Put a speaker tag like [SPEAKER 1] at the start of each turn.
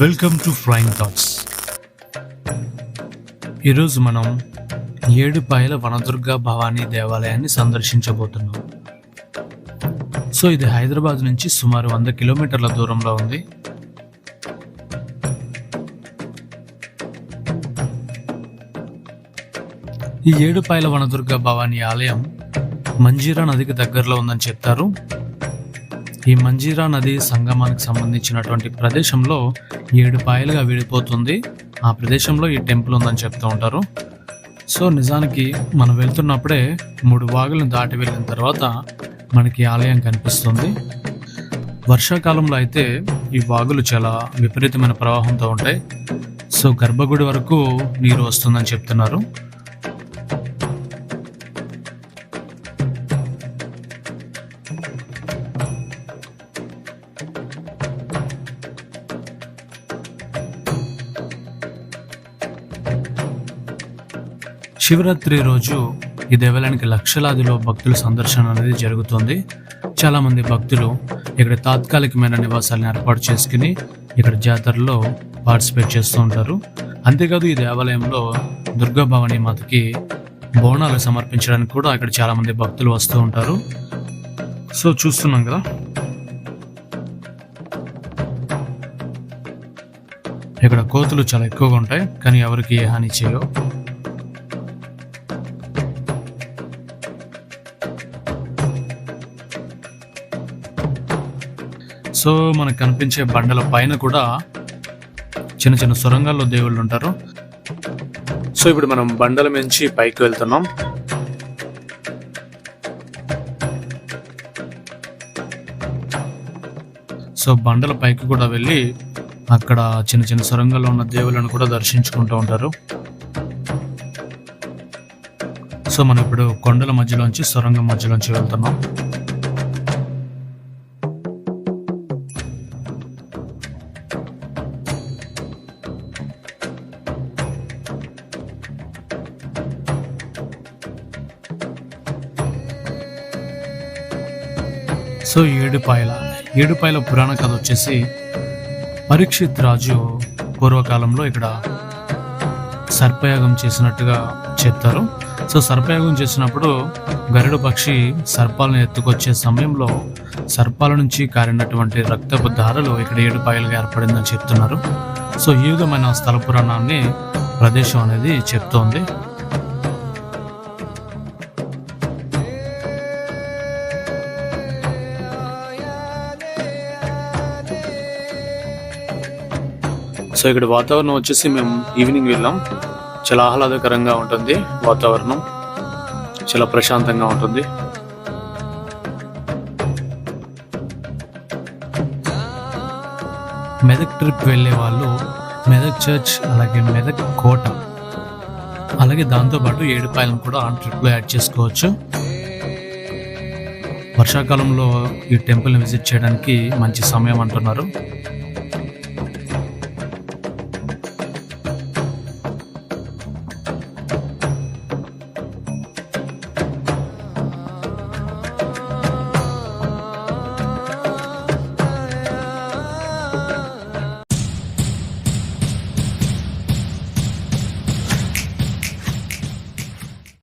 [SPEAKER 1] Welcome to flying thoughts ఈరోజు మనం ఏడుపాయల వనదుర్గ భవానీ దేవాలయాన్ని సందర్శించబోతున్నాం. సో ఇది హైదరాబాద్ నుంచి సుమారు వంద కిలోమీటర్ల దూరంలో ఉంది. ఈ ఏడుపాయల వనదుర్గ భవానీ ఆలయం మంజీరా నదికి దగ్గరలో ఉందని చెప్తారు. ఈ మంజీరా నది సంగమానికి సంబంధించినటువంటి ప్రదేశంలో ఏడు పాయలుగా విడిపోతుంది. ఆ ప్రదేశంలో ఈ టెంపుల్ ఉందని చెప్తూ ఉంటారు. సో నిజానికి మనం వెళ్తున్నప్పుడే మూడు వాగులను దాటి వెళ్ళిన తర్వాత మనకి ఆలయం కనిపిస్తుంది. వర్షాకాలంలో అయితే ఈ వాగులు చాలా విపరీతమైన ప్రవాహంతో ఉంటాయి. సో గర్భగుడి వరకు నీరు వస్తుందని చెప్తున్నారు. శివరాత్రి రోజు ఈ దేవాలయానికి లక్షలాదిలో భక్తుల సందర్శన అనేది జరుగుతుంది. చాలా మంది భక్తులు ఇక్కడ తాత్కాలికమైన నివాసాలను ఏర్పాటు చేసుకుని ఇక్కడ జాతరలో పార్టిసిపేట్ చేస్తూ ఉంటారు. అంతేకాదు ఈ దేవాలయంలో దుర్గా భవానీ మాతకి బోనాలు సమర్పించడానికి కూడా ఇక్కడ చాలామంది భక్తులు వస్తూ ఉంటారు. సో చూస్తున్నాం కదా. ఇక్కడ కోతులు చాలా ఎక్కువగా ఉంటాయి కానీ ఎవరికి ఏ హాని చేయవు. సో మనకు కనిపించే బండల పైన కూడా చిన్న చిన్న సొరంగాల్లో దేవుళ్ళు ఉంటారు. సో ఇప్పుడు మనం బండల మించి పైకి వెళ్తున్నాం. సో బండల పైకి కూడా వెళ్ళి అక్కడ చిన్న చిన్న సొరంగాల్లో ఉన్న దేవుళ్ళను కూడా దర్శించుకుంటూ ఉంటారు. సో మనం ఇప్పుడు కొండల మధ్యలోంచి సొరంగం మధ్యలోంచి వెళ్తున్నాం. సో ఏడుపాయల ఏడుపాయల పురాణ కథ వచ్చేసి పరీక్షిత్ రాజు పూర్వకాలంలో ఇక్కడ సర్పయాగం చేసినట్టుగా చెప్తారు. సో సర్పయాగం చేసినప్పుడు గరుడ పక్షి సర్పాలను ఎత్తుకొచ్చే సమయంలో సర్పాల నుంచి కారినటువంటి రక్తపు ధారలు ఇక్కడ ఏడుపాయలుగా ఏర్పడిందని చెప్తున్నారు. సో ఈ విధమైన స్థల పురాణాన్ని ప్రదేశం అనేది చెప్తోంది. సో ఇక్కడ వాతావరణం వచ్చేసి మేము ఈవినింగ్ వెళ్ళాం. చాలా ఆహ్లాదకరంగా ఉంటుంది వాతావరణం. చాలా ప్రశాంతంగా ఉంటుంది. మెదక్ ట్రిప్ వెళ్ళే వాళ్ళు మెదక్ చర్చ్ అలాగే మెదక్ కోట అలాగే దాంతోపాటు ఏడుపాయలను కూడా ఆ ట్రిప్లో యాడ్ చేసుకోవచ్చు. వర్షాకాలంలో ఈ టెంపుల్ని విజిట్ చేయడానికి మంచి సమయం అంటున్నారు.